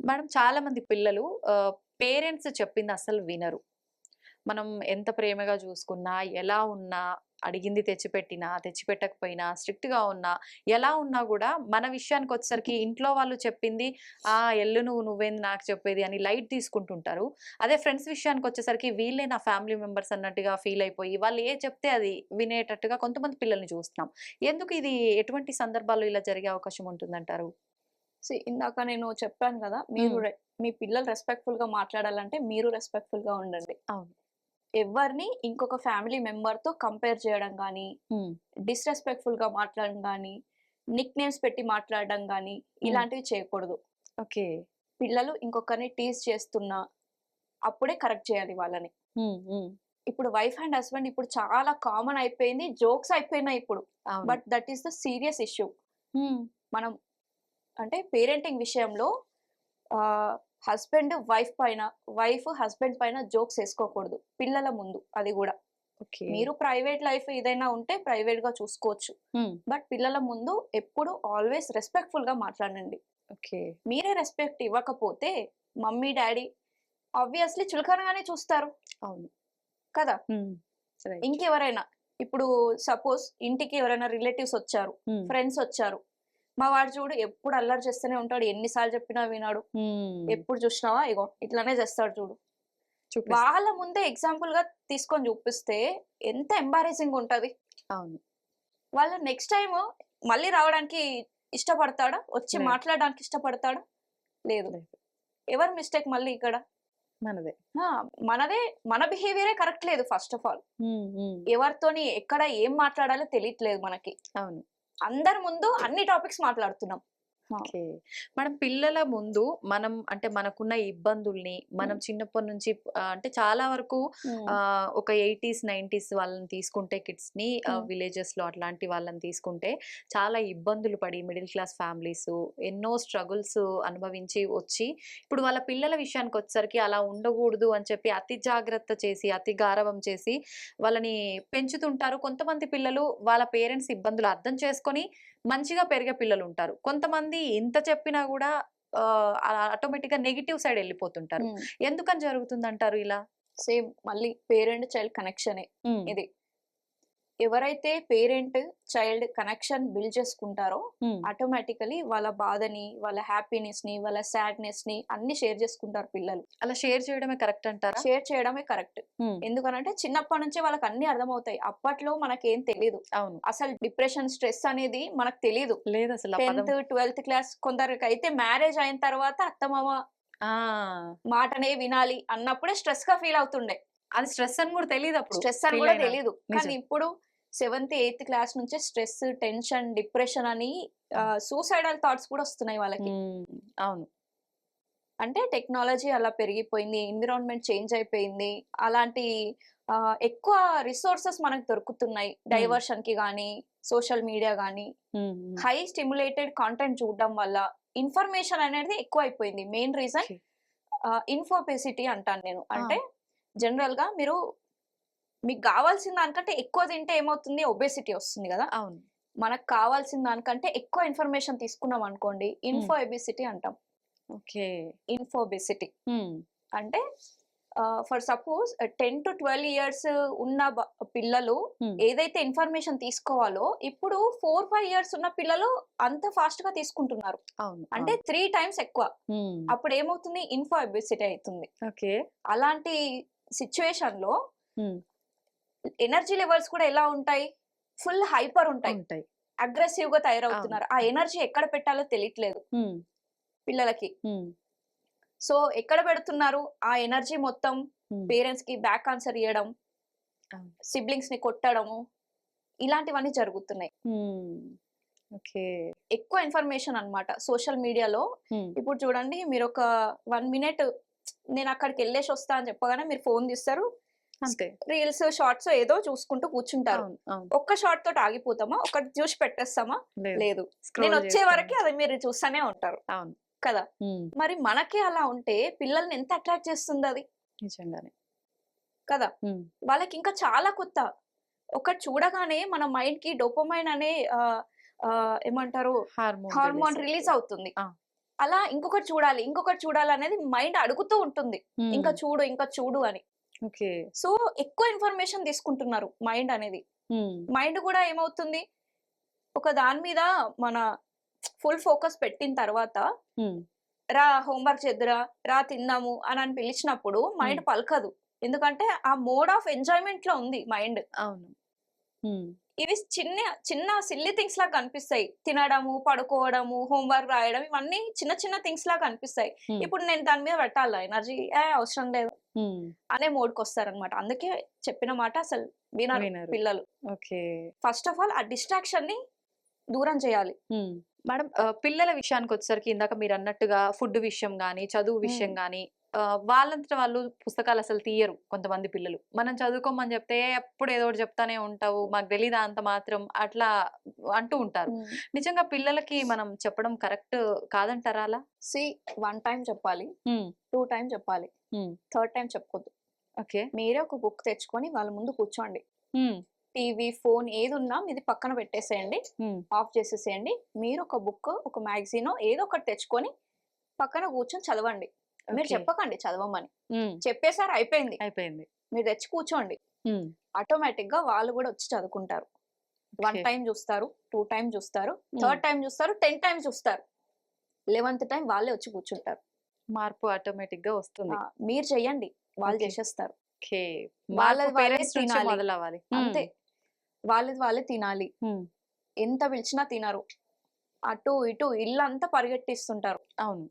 Madam చాలా మంది పిల్లలు పేరెంట్స్ చెప్పింది అసలు వినరు. మనం ఎంత ప్రేమగా చూసుకున్నా ఎలా ఉన్నా అడిగింది తెచ్చిపెట్టినా తెచ్చిపెట్టకపోయినా స్ట్రిక్ట్గా ఉన్నా ఎలా ఉన్నా కూడా మన విషయానికి వచ్చేసరికి ఇంట్లో వాళ్ళు చెప్పింది ఆ ఎల్లు నువ్వు నువ్వేంది నాకు చెప్పేది అని లైట్ తీసుకుంటుంటారు. అదే ఫ్రెండ్స్ విషయానికి వచ్చేసరికి వీళ్ళే నా ఫ్యామిలీ మెంబర్స్ అన్నట్టుగా ఫీల్ అయిపోయి వాళ్ళు ఏ చెప్తే అది వినేటట్టుగా కొంతమంది పిల్లల్ని చూస్తున్నాం. ఎందుకు ఇది ఎటువంటి సందర్భాల్లో ఇలా జరిగే అవకాశం ఉంటుందంటారు? See, ఇందాక నేను చెప్పాను కదా మీరు మీ పిల్లలు రెస్పెక్ట్ఫుల్గా మాట్లాడాలంటే మీరు రెస్పెక్ట్ఫుల్గా ఉండండి. అవును. ఎవరిని ఇంకొక ఫ్యామిలీ మెంబర్తో కంపేర్ చేయడం కానీ డిస్రెస్పెక్ట్ఫుల్గా మాట్లాడడం కానీ నిక్ నేమ్స్ పెట్టి మాట్లాడడం కానీ ఇలాంటివి చేయకూడదు. ఓకే. పిల్లలు ఇంకొకరిని టీజ్ చేస్తున్నా అప్పుడే కరెక్ట్ చేయాలి వాళ్ళని. ఇప్పుడు వైఫ్ అండ్ హస్బెండ్ ఇప్పుడు చాలా కామన్ అయిపోయింది జోక్స్ అయిపోయినాయి ఇప్పుడు. But that is the serious issue. మనం అంటే పేరెంటింగ్ విషయంలో హస్బెండ్ వైఫ్ పైన వైఫ్ హస్బెండ్ పైన జోక్స్ వేసుకోకూడదు పిల్లల ముందు అది కూడా. మీరు ప్రైవేట్ లైఫ్ ఏదైనా ఉంటే ప్రైవేట్గా చూసుకోవచ్చు బట్ పిల్లల ముందు ఎప్పుడు ఆల్వేస్ రెస్పెక్ట్ఫుల్గా మాట్లాడండి. ఓకే. మీరే రెస్పెక్ట్ ఇవ్వకపోతే మమ్మీ డాడీ ఆబ్వియస్లీ చులకనగానే చూస్తారు. అవును. కదా. ఇంకెవరైనా ఇప్పుడు సపోజ్ ఇంటికి ఎవరైనా రిలేటివ్స్ వచ్చారు. ఫ్రెండ్స్ వచ్చారు మా వాడు చూడు ఎప్పుడు అల్లరి చేస్తూనే ఉంటాడు. ఎన్నిసార్లు చెప్పినా వినాడు. ఎప్పుడు చూసినావా ఇగో ఇట్లానే చేస్తాడు చూడు. వాళ్ళ ముందే ఎగ్జాంపుల్గా తీసుకొని చూపిస్తే ఎంత ఎంబారేసింగ్ ఉంటది. అవును. వాళ్ళు నెక్స్ట్ టైం మళ్ళీ రావడానికి ఇష్టపడతాడా? వచ్చి. మాట్లాడడానికి ఇష్టపడతాడా? లేదు. ఎవరి మిస్టేక్ మళ్ళీ ఇక్కడ? మనదే. మనదే మన బిహేవియరే కరెక్ట్ లేదు ఫస్ట్ ఆఫ్ ఆల్ ఎవరితోని ఎక్కడ ఏం మాట్లాడాలో తెలియట్లేదు మనకి. అవును. అందరి ముందు అన్ని టాపిక్స్ మాట్లాడుతున్నాం. ఓకే. మనం పిల్లల ముందు మనం అంటే మనకున్న ఇబ్బందుల్ని మనం చిన్నప్పటి నుంచి అంటే చాలా వరకు ఒక ఎయిటీస్ నైంటీస్ వాళ్ళని తీసుకుంటే కిడ్స్ని. విలేజెస్లో అట్లాంటి వాళ్ళని తీసుకుంటే చాలా ఇబ్బందులు పడి మిడిల్ క్లాస్ ఫ్యామిలీస్ ఎన్నో స్ట్రగుల్స్ అనుభవించి వచ్చి ఇప్పుడు వాళ్ళ పిల్లల విషయానికి వచ్చేసరికి అలా ఉండకూడదు అని చెప్పి అతి జాగ్రత్త చేసి అతి గారవం చేసి వాళ్ళని పెంచుతుంటారు. కొంతమంది పిల్లలు వాళ్ళ పేరెంట్స్ ఇబ్బందులు అర్థం చేసుకొని మంచిగా పెరిగే పిల్లలు ఉంటారు కొంతమంది ఎంత చెప్పినా కూడా ఆటోమేటిక్గా నెగిటివ్ సైడ్ వెళ్ళిపోతుంటారు. ఎందుకని జరుగుతుంది అంటారు ఇలా? సేమ్ మళ్ళీ పేరెంట్ చైల్డ్ కనెక్షనే ఇది. ఎవరైతే పేరెంట్ చైల్డ్ కనెక్షన్ బిల్డ్ చేసుకుంటారో ఆటోమేటికలీ వాళ్ళ బాధని వాళ్ళ హ్యాపీనెస్ని వాళ్ళ సాడ్నెస్ని అన్ని షేర్ చేసుకుంటారు పిల్లలు. అలా షేర్ చేయడమే కరెక్ట్ అంటారా? షేర్ చేయడమే కరెక్ట్. ఎందుకనంటే చిన్నప్పటి నుంచే వాళ్ళకి అన్ని అర్థమవుతాయి. అప్పట్లో మనకేం తెలియదు అవును. అసలు డిప్రెషన్ స్ట్రెస్ అనేది మనకు తెలియదు లేదు అసలు. టెన్త్ ట్వెల్త్ క్లాస్ కొందరికి అయితే మ్యారేజ్ అయిన తర్వాత అత్తమామ మాటనే వినాలి అన్నప్పుడే స్ట్రెస్గా ఫీల్ అవుతుండే. అది స్ట్రెస్ అని కూడా తెలియదు అప్పుడు స్ట్రెస్ అని కూడా. తెలియదు కానీ. ఇప్పుడు సెవెంత్ ఎయిత్ క్లాస్ నుంచే స్ట్రెస్ టెన్షన్ డిప్రెషన్ అని సూసైడల్ థాట్స్ కూడా వస్తున్నాయి వాళ్ళకి. అవును. అంటే టెక్నాలజీ అలా పెరిగిపోయింది ఎన్విరాన్మెంట్ చేంజ్ అయిపోయింది అలాంటి ఎక్కువ రిసోర్సెస్ మనకు దొరుకుతున్నాయి. డైవర్షన్కి కానీ సోషల్ మీడియా కానీ ఉమ్. హై స్టిమ్యులేటెడ్ కాంటెంట్ చూడడం వల్ల ఇన్ఫర్మేషన్ అనేది ఎక్కువ అయిపోయింది మెయిన్ రీజన్. ఇన్ఫోపెసిటీ అంటాను నేను. అంటే జనరల్గా మీరు మీకు కావాల్సిన దానికంటే ఎక్కువ తింటే ఏమవుతుంది? ఒబేసిటీ వస్తుంది కదా. అవును. మనకు కావాల్సిన దానికంటే ఎక్కువ ఇన్ఫర్మేషన్ తీసుకున్నాం అనుకోండి ఇన్ఫో ఒబేసిటీ అంటాం. ఓకే. Info obesity. అంటే for suppose ten to twelve years ఉన్న పిల్లలు. ఏదైతే ఇన్ఫర్మేషన్ తీసుకోవాలో ఇప్పుడు ఫోర్ ఫైవ్ ఇయర్స్ ఉన్న పిల్లలు అంత ఫాస్ట్గా తీసుకుంటున్నారు అంటే త్రీ టైమ్స్ ఎక్కువ. అప్పుడు ఏమవుతుంది ఇన్ఫో ఒబేసిటీ అవుతుంది. ఓకే. అలాంటి సిచ్యువేషన్లో ఎనర్జీ లెవెల్స్ కూడా ఎలా ఉంటాయి? ఫుల్ హైపర్ ఉంటాయి. ఉంటాయి. అగ్రెసివ్గా తయారవుతున్నారు. ఆ ఎనర్జీ ఎక్కడ పెట్టాలో తెలియట్లేదు పిల్లలకి. సో ఎక్కడ పెడుతున్నారు? ఆ ఎనర్జీ మొత్తం. పేరెంట్స్కి బ్యాక్ ఆన్సర్ ఇవ్వడం. సిబ్లింగ్స్ని కొట్టడము ఇలాంటివన్నీ జరుగుతున్నాయి. ఎక్కువ ఇన్ఫర్మేషన్ అన్నమాట సోషల్ మీడియాలో. ఇప్పుడు చూడండి మీరు ఒక వన్ మినిట్ నేను అక్కడికి వెళ్ళేసి వస్తా అని చెప్పగానే మీరు ఫోన్ తీస్తారు. అంతే. రీల్స్ షార్ట్స్ ఏదో చూసుకుంటూ కూర్చుంటారు. ఒక్క షార్ట్ తోటి ఆగిపోతామా? ఒకటి చూసి పెట్టేస్తామా? లేదు. నేను వచ్చే. వరకు అది మీరు చూస్తూనే ఉంటారు. అవును. కదా? మరి మనకి అలా ఉంటే పిల్లల్ని ఎంత అట్రాక్ట్ చేస్తుంది అది? నిజంగానే. కదా? వాళ్ళకి ఇంకా చాలా కొత్త. ఒకటి చూడగానే మన మైండ్కి డోపమైన్ అనే ఏమంటారు? హార్మోన్ రిలీజ్ అవుతుంది. అలా ఇంకొకటి చూడాలి ఇంకొకటి చూడాలి అనేది మైండ్ అడుగుతూ ఉంటుంది. ఇంకా చూడు ఇంకా చూడు అని. ఓకే. సో ఎక్కువ ఇన్ఫర్మేషన్ తీసుకుంటున్నారు మైండ్ అనేది. మైండ్ కూడా ఏమవుతుంది? ఒక దాని మీద మన ఫుల్ ఫోకస్ పెట్టిన తర్వాత రా హోంవర్క్ చేద్దురా రా తిందాము అని అని పిలిచినప్పుడు మైండ్ పలకదు. ఎందుకంటే ఆ మోడ్ ఆఫ్ ఎంజాయ్మెంట్లో ఉంది మైండ్. అవును. ఇవి చిన్న చిన్న సిల్లీ థింగ్స్ లాగా కనిపిస్తాయి. తినడము పడుకోవడము హోంవర్క్ రాయడం ఇవన్నీ చిన్న చిన్న థింగ్స్ లాగా కనిపిస్తాయి. ఇప్పుడు నేను దాని మీద పెట్టాలా? ఎనర్జీ ఏ అవసరం లేదు. అనే మోడ్కి వస్తారనమాట అందుకే చెప్పిన మాట అసలు వినరు వినరు. పిల్లలు. ఓకే. ఫస్ట్ ఆఫ్ ఆల్ ఆ డిస్ట్రాక్షన్ని దూరం చేయాలి. మేడం పిల్లల విషయానికి వచ్చేసరికి ఇందాక మీరు అన్నట్టుగా ఫుడ్ విషయం కానీ చదువు విషయం. కానీ వాళ్ళంతట వాళ్ళు పుస్తకాలు అసలు తీయరు కొంతమంది పిల్లలు. మనం చదువుకోమని చెప్తే ఎప్పుడు ఏదో ఒకటి చెప్తానే ఉంటావు మాకు తెలీదా అంత మాత్రం అట్లా అంటూ ఉంటారు. నిజంగా పిల్లలకి మనం చెప్పడం కరెక్ట్ కాదంటారా అలా? సి వన్ టైం చెప్పాలి. టూ టైం చెప్పాలి. థర్డ్ టైం చెప్పొద్దు. ఓకే. మీరే ఒక బుక్ తెచ్చుకొని వాళ్ళ ముందు కూర్చోండి. టీవీ ఫోన్ ఏది ఉన్నా మీది పక్కన పెట్టేసేయండి. ఆఫ్ చేసేసేయండి. మీరు ఒక బుక్ ఒక మ్యాగజైన్ ఏదో ఒకటి తెచ్చుకొని పక్కన కూర్చొని చదవండి. మీరు చెప్పకండి చదవమని. చెప్పేసారు అయిపోయింది. అయిపోయింది. మీరు తెచ్చి కూర్చోండి. ఆటోమేటిక్గా వాళ్ళు కూడా వచ్చి చదువుకుంటారు. వన్. టైం చూస్తారు టూ టైం చూస్తారు. థర్డ్ టైం చూస్తారు టెన్ టైం చూస్తారు. లెవెన్త్ టైం వాళ్ళే వచ్చి కూర్చుంటారు. మార్పు ఆటోమేటిక్గా వస్తుంది మీరు చెయ్యండి. వాళ్ళు. చేసేస్తారు. వాళ్ళది వాళ్ళే తినాలి. అంతే. వాళ్ళది వాళ్ళే తినాలి. ఎంత పిలిచినా తినరు. అటు ఇటు ఇల్లంతా పరిగెట్టిస్తుంటారు. అవును.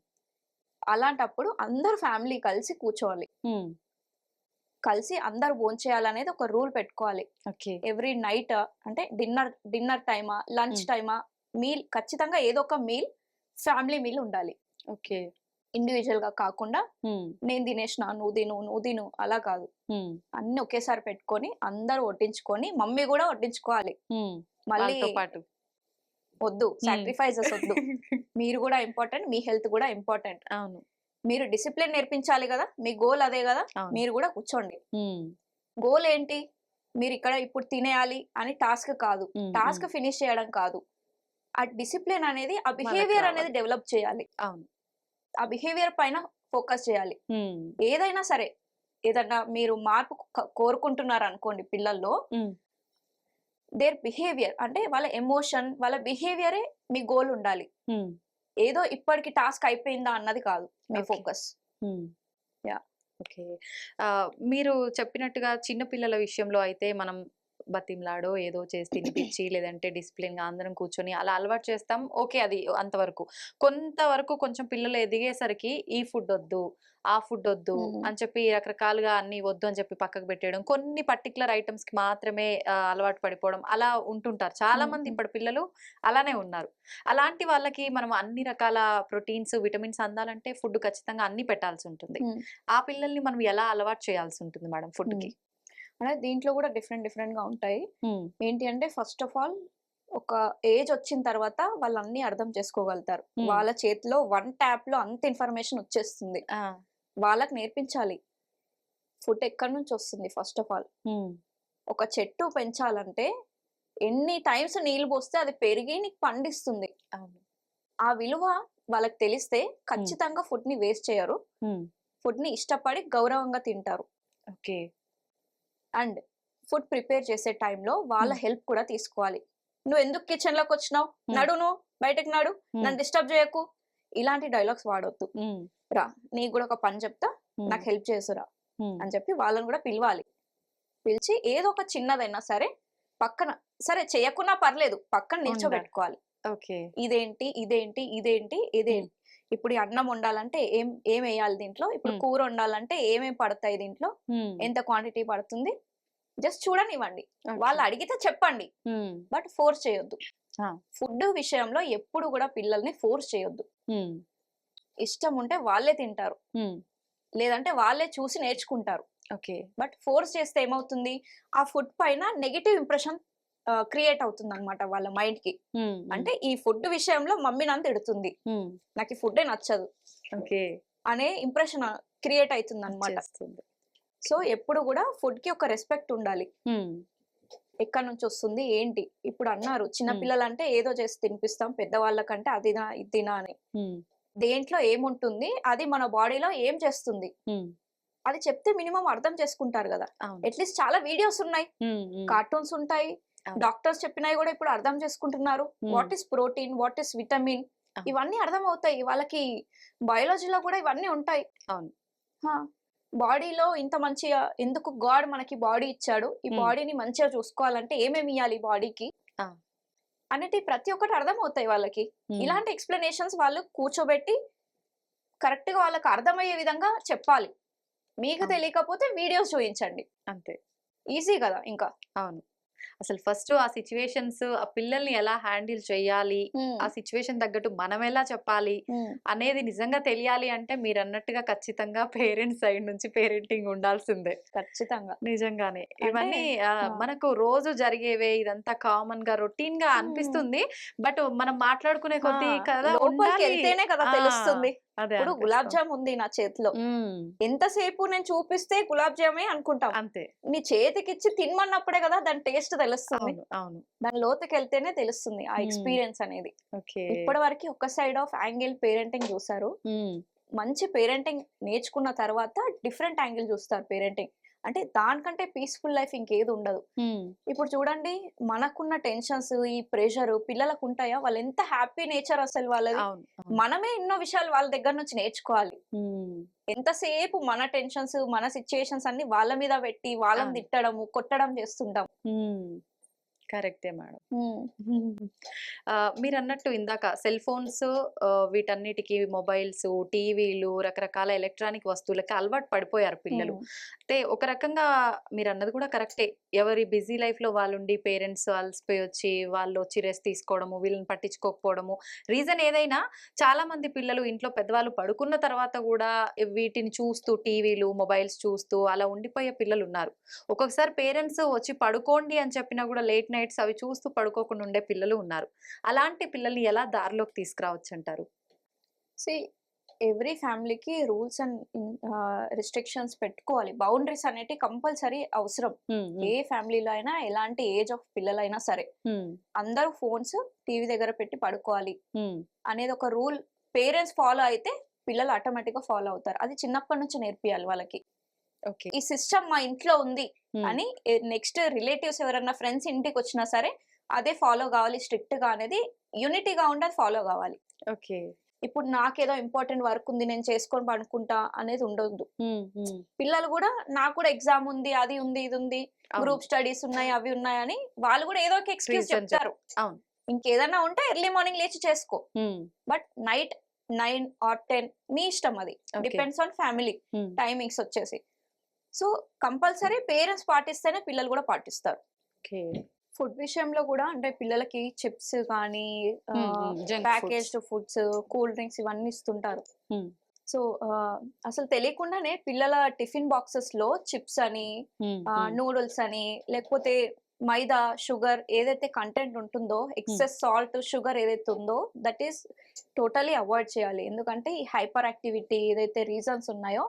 అలాంటప్పుడు అందరు ఫ్యామిలీ కలిసి కూర్చోవాలి. కలిసి అందరు భోంచేయాలనేది ఒక రూల్ పెట్టుకోవాలి ఓకే ఎవ్రీ నైట్ అంటే డిన్నర్ డిన్నర్ టైమా లంచ్. టైమా మీల్ ఖచ్చితంగా ఏదో ఒక మీల్ ఫ్యామిలీ మీల్ ఉండాలి ఓకే ఇండివిజువల్గా కాకుండా. నేను తినేసిన నువ్వు తిను నువ్వు తిను అలా కాదు. అన్ని ఒకేసారి పెట్టుకొని అందరూ వడ్డించుకొని మమ్మీ కూడా వడ్డించుకోవాలి. మళ్ళీ పాటు వద్దు సాక్రిఫైజెస్ వద్దు మీరు కూడా ఇంపార్టెంట్ మీ హెల్త్ కూడా ఇంపార్టెంట్ అవును మీరు డిసిప్లిన్ నేర్పించాలి కదా మీ గోల్ అదే కదా మీరు కూడా కూర్చోండి. గోల్ ఏంటి మీరు ఇక్కడ ఇప్పుడు తినేయాలి అని టాస్క్ కాదు. టాస్క్. ఫినిష్ చేయడం కాదు ఆ డిసిప్లిన్ అనేది ఆ బిహేవియర్. అనేది డెవలప్ చేయాలి అవును ఆ బిహేవియర్ పైన ఫోకస్ చేయాలి. ఏదైనా సరే ఏదన్నా మీరు మార్పు కోరుకుంటున్నారు అనుకోండి పిల్లల్లో. దేర్ బిహేవియర్ అంటే వాళ్ళ ఎమోషన్ వాళ్ళ బిహేవియరే మీ గోల్ ఉండాలి మ్మ్. ఏదో ఇప్పటికి టాస్క్ అయిపోయిందా అన్నది కాదు మీ. ఫోకస్. Yeah. ఓకే మీరు చెప్పినట్టుగా చిన్న పిల్లల విషయంలో అయితే మనం బతిమలాడో ఏదో చేసి తినిపించి లేదంటే డిసిప్లిన్గా అందరం కూర్చొని అలా అలవాటు చేస్తాం. ఓకే అది అంతవరకు కొంతవరకు కొంచెం పిల్లలు ఎదిగేసరికి ఈ ఫుడ్ వద్దు ఆ ఫుడ్ వద్దు. అని చెప్పి రకరకాలుగా అన్ని వద్దు అని చెప్పి పక్కకు పెట్టేయడం కొన్ని పర్టికులర్ ఐటమ్స్కి మాత్రమే అలవాటు పడిపోవడం అలా ఉంటుంటారు. చాలా మంది మ్మ్. ఇప్పుడు పిల్లలు అలానే ఉన్నారు. అలాంటి వాళ్ళకి మనం అన్ని రకాల ప్రోటీన్స్ విటమిన్స్ అందాలంటే ఫుడ్ ఖచ్చితంగా అన్ని పెట్టాల్సి ఉంటుంది. ఆ పిల్లల్ని మనం ఎలా అలవాటు చేయాల్సి ఉంటుంది మేడం ఫుడ్కి అంటే దీంట్లో కూడా డిఫరెంట్ డిఫరెంట్గా ఉంటాయి ఏంటి అంటే ఫస్ట్ ఆఫ్ ఆల్ ఒక ఏజ్ వచ్చిన తర్వాత వాళ్ళు అన్ని అర్థం చేసుకోగలుగుతారు. వాళ్ళ చేతిలో వన్ ట్యాప్లో అంత ఇన్ఫర్మేషన్ వచ్చేస్తుంది. వాళ్ళకి నేర్పించాలి. ఫుడ్ ఎక్కడి నుంచి వస్తుంది ఫస్ట్ ఆఫ్ ఆల్? ఒక చెట్టు పెంచాలంటే ఎన్ని టైమ్స్ నీళ్ళు పోస్తే అది పెరిగి నీకు పండిస్తుంది. ఆ విలువ వాళ్ళకి తెలిస్తే ఖచ్చితంగా ఫుడ్ని వేస్ట్ చేయరు. ఫుడ్ని ఇష్టపడి గౌరవంగా తింటారు. ఓకే. అండ్ ఫుడ్ ప్రిపేర్ చేసే టైంలో వాళ్ళ Hmm. హెల్ప్ కూడా తీసుకోవాలి. నువ్వు ఎందుకు కిచెన్లోకి వచ్చినావు? Hmm. నడు నువ్వు బయటకు నడు. ఉమ్, నన్ను డిస్టర్బ్ చేయకు. ఇలాంటి డైలాగ్స్ వాడొద్దు. రా నీకు కూడా ఒక పని చెప్తా. నాకు హెల్ప్ చేసురా అని చెప్పి వాళ్ళని కూడా పిలవాలి. పిలిచి ఏదో ఒక చిన్నదైనా సరే పక్కన సరే చేయకున్నా పర్లేదు పక్కన నిల్చోబెట్టుకోవాలి. ఓకే. ఇదేంటి ఇదేంటి ఇదేంటి ఇదేంటి ఇప్పుడు అన్నం వండాలంటే ఏం ఏం వేయాలి దీంట్లో? ఇప్పుడు. కూర వండాలంటే ఏమేం పడతాయి దీంట్లో? ఎంత క్వాంటిటీ పడుతుంది? జస్ట్ చూడనివ్వండి. వాళ్ళు అడిగితే చెప్పండి. బట్ ఫోర్స్ చేయొద్దు. ఫుడ్ విషయంలో ఎప్పుడు కూడా పిల్లల్ని ఫోర్స్ చేయొద్దు. ఇష్టం ఉంటే వాళ్ళే తింటారు. లేదంటే వాళ్ళే చూసి నేర్చుకుంటారు. ఓకే. బట్ ఫోర్స్ చేస్తే ఏమవుతుంది? ఆ ఫుడ్ పైన నెగిటివ్ ఇంప్రెషన్ క్రియేట్ అవుతుంది అనమాట వాళ్ళ మైండ్కి అంటే ఈ ఫుడ్ విషయంలో మమ్మీ నన్ను తిడుతుంది. నాకు ఈ ఫుడ్డే నచ్చదు. ఓకే. అనే ఇంప్రెషన్ క్రియేట్ అవుతుంది అనమాట. సో ఎప్పుడు కూడా ఫుడ్కి ఒక రెస్పెక్ట్ ఉండాలి. ఎక్కడి నుంచి వస్తుంది ఏంటి? ఇప్పుడు అన్నారు చిన్న. పిల్లలు అంటే ఏదో చేసి తినిపిస్తాం పెద్దవాళ్ళకంటే అది తినా ఇది తినా అని. దేంట్లో ఏముంటుంది అది మన బాడీలో ఏం చేస్తుంది? అది చెప్తే మినిమం అర్థం చేసుకుంటారు కదా. అట్లీస్ట్ చాలా వీడియోస్ ఉన్నాయి. కార్టూన్స్ ఉంటాయి. డాక్టర్స్ చెప్పినవి కూడా ఇప్పుడు అర్థం చేసుకుంటున్నారు. What is protein what is vitamin. ఇవన్నీ అర్థం అవుతాయి వాళ్ళకి బయాలజీలో కూడా ఇవన్నీ ఉంటాయి. అవును. బాడీలో ఇంత మంచిగా ఎందుకు గాడ్ మనకి బాడీ ఇచ్చాడు? ఈ. బాడీని మంచిగా చూసుకోవాలంటే ఏమేమి ఇవ్వాలి బాడీకి. అనేది ప్రతి ఒక్కటి అర్థం అవుతాయి వాళ్ళకి ఇలాంటి ఎక్స్ప్లెనేషన్స్ వాళ్ళు కూర్చోబెట్టి కరెక్ట్గా వాళ్ళకి అర్థమయ్యే విధంగా చెప్పాలి. మీకు. తెలియకపోతే వీడియోస్ చూపించండి అంతే. ఈజీ కదా ఇంకా. అవును. అసలు ఫస్ట్ ఆ సిచ్యువేషన్స్ ఆ పిల్లల్ని ఎలా హ్యాండిల్ చేయాలి ఆ సిచ్యువేషన్ తగ్గట్టు మనం ఎలా చెప్పాలి అనేది నిజంగా తెలియాలి అంటే మీరు అన్నట్టుగా ఖచ్చితంగా పేరెంట్స్ సైడ్ నుంచి పేరెంటింగ్ ఉండాల్సిందే ఖచ్చితంగా నిజంగానే ఇవన్నీ. మనకు రోజు జరిగేవే ఇదంతా కామన్గా రొటీన్గా. అనిపిస్తుంది బట్ మనం మాట్లాడుకునే కొద్దీ కదా ఉండాలి. కదా తెలుస్తుంది అదే ఇప్పుడు. గులాబ్ జామ్ ఉంది నా చేతిలో. ఎంతసేపు నేను చూపిస్తే గులాబ్ జామే అనుకుంటాం అంతే నీ చేతికిచ్చి తినమన్నప్పుడే కదా దాని టేస్ట్ తెలుస్తుంది. అవును దాని లోతుకి వెళ్తేనే తెలుస్తుంది ఆ. ఎక్స్పీరియన్స్ అనేది. ఇప్పటి వరకు ఒక సైడ్ ఆఫ్ యాంగిల్ పేరెంటింగ్ చూసారు. మంచి పేరెంటింగ్ నేర్చుకున్న తర్వాత డిఫరెంట్ యాంగిల్ చూస్తారు పేరెంటింగ్. అంటే దానికంటే పీస్ఫుల్ లైఫ్ ఇంకేది ఉండదు ఇప్పుడు చూడండి మనకున్న టెన్షన్స్ ఈ ప్రెషర్ పిల్లలకు ఉంటాయా వాళ్ళు ఎంత హ్యాపీ నేచర్ అసలు వాళ్ళది. మనమే ఎన్నో విషయాలు వాళ్ళ దగ్గర నుంచి నేర్చుకోవాలి. ఎంతసేపు మన టెన్షన్స్ మన సిచ్యుయేషన్స్ అన్ని వాళ్ళ మీద పెట్టి వాళ్ళని అవును. తిట్టడము కొట్టడం చేస్తుంటాం. కరెక్టే మేడం. మీరు అన్నట్టు ఇందాక సెల్ ఫోన్స్ వీటన్నిటికి మొబైల్స్ టీవీలు రకరకాల ఎలక్ట్రానిక్ వస్తువులకి అలవాటు పడిపోయారు పిల్లలు. అంటే ఒక రకంగా మీరు అన్నది కూడా కరెక్టే. ఎవరి బిజీ లైఫ్లో వాళ్ళు ఉండి పేరెంట్స్ అలసిపోయి వచ్చి వాళ్ళు వచ్చి రెస్ట్ తీసుకోవడము వీళ్ళని పట్టించుకోకపోవడము రీజన్ ఏదైనా చాలా మంది పిల్లలు ఇంట్లో పెద్దవాళ్ళు పడుకున్న తర్వాత కూడా వీటిని చూస్తూ టీవీలు మొబైల్స్ చూస్తూ అలా ఉండిపోయే పిల్లలు ఉన్నారు ఒక్కొక్కసారి పేరెంట్స్ వచ్చి పడుకోండి అని చెప్పినా కూడా లేట్ నైట్స్ అవి చూస్తూ పడుకోకుండా ఉండే పిల్లలు ఉన్నారు. అలాంటి పిల్లల్ని ఎలా దారిలోకి తీసుకురావచ్చు అంటారు సి ఎవ్రీ ఫ్యామిలీకి రూల్స్ అండ్ రిస్ట్రిక్షన్స్ పెట్టుకోవాలి. బౌండరీస్ అనేటి కంపల్సరీ అవసరం. ఏ ఫ్యామిలీలో అయినా ఎలాంటి ఏజ్ ఆఫ్ పిల్లలైనా సరే. అందరూ ఫోన్స్ టీవీ దగ్గర పెట్టి పడుకోవాలి. అనేది ఒక రూల్. పేరెంట్స్ ఫాలో అయితే పిల్లలు ఆటోమేటిక్గా ఫాలో అవుతారు. అది చిన్నప్పటి నుంచి నేర్పియాలి వాళ్ళకి. ఓకే. ఈ సిస్టమ్ మా ఇంట్లో ఉంది. అని నెక్స్ట్ రిలేటివ్స్ ఎవరైనా ఫ్రెండ్స్ ఇంటికి వచ్చినా సరే అదే ఫాలో కావాలి స్ట్రిక్ట్గా అనేది యూనిటీగా ఉండి అది ఫాలో కావాలి. ఓకే. ఇప్పుడు నాకేదో ఇంపార్టెంట్ వర్క్ ఉంది నేను చేసుకొని పడుకుంటా అనేది ఉండొద్దు. పిల్లలు కూడా నాకు కూడా ఎగ్జామ్ ఉంది అది ఉంది ఇది ఉంది గ్రూప్ స్టడీస్ ఉన్నాయి అవి ఉన్నాయి అని వాళ్ళు కూడా ఏదో ఒక ఎక్స్క్యూజ్ చెప్తారు. ఇంకేదన్నా ఉంటే ఎర్లీ మార్నింగ్ లేచి చేసుకో. But night nine or ten మీ ఇష్టం అది. డిపెండ్స్ ఆన్ ఫ్యామిలీ టైమింగ్స్ వచ్చేసి. సో కంపల్సరీ పేరెంట్స్ పాటిస్తేనే పిల్లలు కూడా పాటిస్తారు. ఫుడ్ విషయంలో కూడా అంటే పిల్లలకి చిప్స్ కానీ ప్యాకేజ్డ్ ఫుడ్స్ కూల్ డ్రింక్స్ ఇవన్నీ ఇస్తుంటారు. సో అసలు తెలియకుండానే పిల్లల టిఫిన్ బాక్సెస్లో చిప్స్ అని నూడిల్స్ అని లేకపోతే మైదా షుగర్ ఏదైతే కంటెంట్ ఉంటుందో ఎక్సెస్ సాల్ట్ షుగర్ ఏదైతే ఉందో దట్ ఈస్ టోటలీ అవాయిడ్ చేయాలి. ఎందుకంటే ఈ హైపర్ యాక్టివిటీ ఏదైతే రీజన్స్ ఉన్నాయో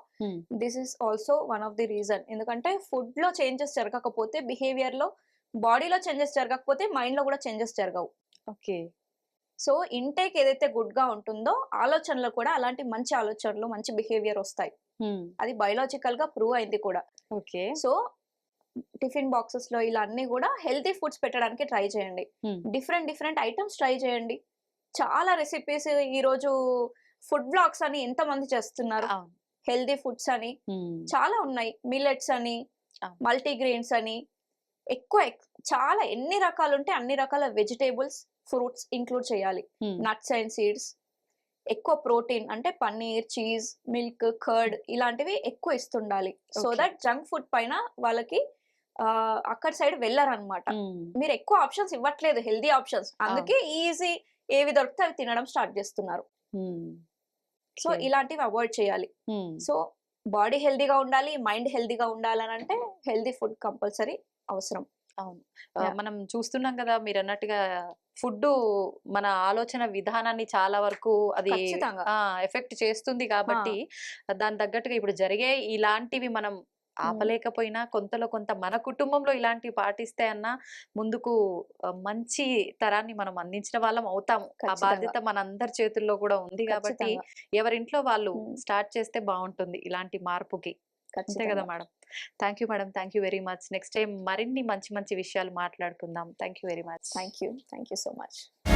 this is also one of the reason ఎందుకంటే ఫుడ్లో చేంజెస్ జరగకపోతే బిహేవియర్లో బాడీలో చేంజెస్ జరగకపోతే మైండ్లో కూడా చేంజెస్ జరగవు. ఓకే. సో ఇంటేక్ ఏదైతే గుడ్గా ఉంటుందో ఆలోచనలు కూడా అలాంటి మంచి ఆలోచనలు మంచి బిహేవియర్ వస్తాయి. అది బయలాజికల్గా ప్రూవ్ అయింది కూడా. ఓకే. సో టిఫిన్ బాక్సెస్లో ఇలా అన్ని కూడా హెల్తీ ఫుడ్స్ పెట్టడానికి ట్రై చేయండి. డిఫరెంట్ డిఫరెంట్ ఐటమ్స్ ట్రై చేయండి. చాలా రెసిపీస్ ఈ రోజు ఫుడ్ బ్లాగ్స్ అని ఎంత మంది చేస్తున్నారు హెల్దీ ఫుడ్స్ అని. చాలా ఉన్నాయి. మిల్లెట్స్ అని. మల్టీగ్రెయిన్స్ అని ఎక్కువ ఎక్- చాలా ఎన్ని రకాలు ఉంటే అన్ని రకాల వెజిటేబుల్స్ ఫ్రూట్స్ ఇంక్లూడ్ చేయాలి. Nuts and seeds. ఎక్కువ ప్రోటీన్ అంటే పన్నీర్ చీజ్ మిల్క్ కర్డ్ ఇలాంటివి ఎక్కువ ఇస్తుండాలి. సో. దట్ జంక్ ఫుడ్ పైన వాళ్ళకి అక్కడ సైడ్ వెళ్ళారనమాట మీరు ఎక్కువ ఆప్షన్స్ ఇవ్వట్లేదు హెల్దీ ఆప్షన్స్. అందుకే ఈజీ ఏవి దొరికితే అవి తినడం స్టార్ట్ చేస్తున్నారు. సో ఇలాంటివి అవాయిడ్ చేయాలి. సో బాడీ హెల్దీగా ఉండాలి మైండ్ హెల్దీగా ఉండాలని అంటే హెల్దీ ఫుడ్ కంపల్సరీ అవసరం. అవును. మనం చూస్తున్నాం కదా మీరు అన్నట్టుగా ఫుడ్ మన ఆలోచన విధానాన్ని చాలా వరకు అది. ఎఫెక్ట్ చేస్తుంది కాబట్టి దాని తగ్గట్టుగా ఇప్పుడు జరిగే ఇలాంటివి మనం ఆపలేకపోయినా కొంతలో కొంత మన కుటుంబంలో ఇలాంటివి పాటిస్తే అన్న ముందుకు మంచి తరాన్ని మనం అందించిన వాళ్ళం అవుతాము ఆ. బాధ్యత మనందరి చేతుల్లో కూడా ఉంది కాబట్టి. ఎవరింట్లో వాళ్ళు. స్టార్ట్ చేస్తే బాగుంటుంది ఇలాంటి మార్పుకి. అంతే కదా. Madam. Thank you madam. Thank you very much. Next time మరిన్ని మంచి మంచి విషయాలు మాట్లాడుకుందాం. Thank you very much. Thank you. Thank you so much.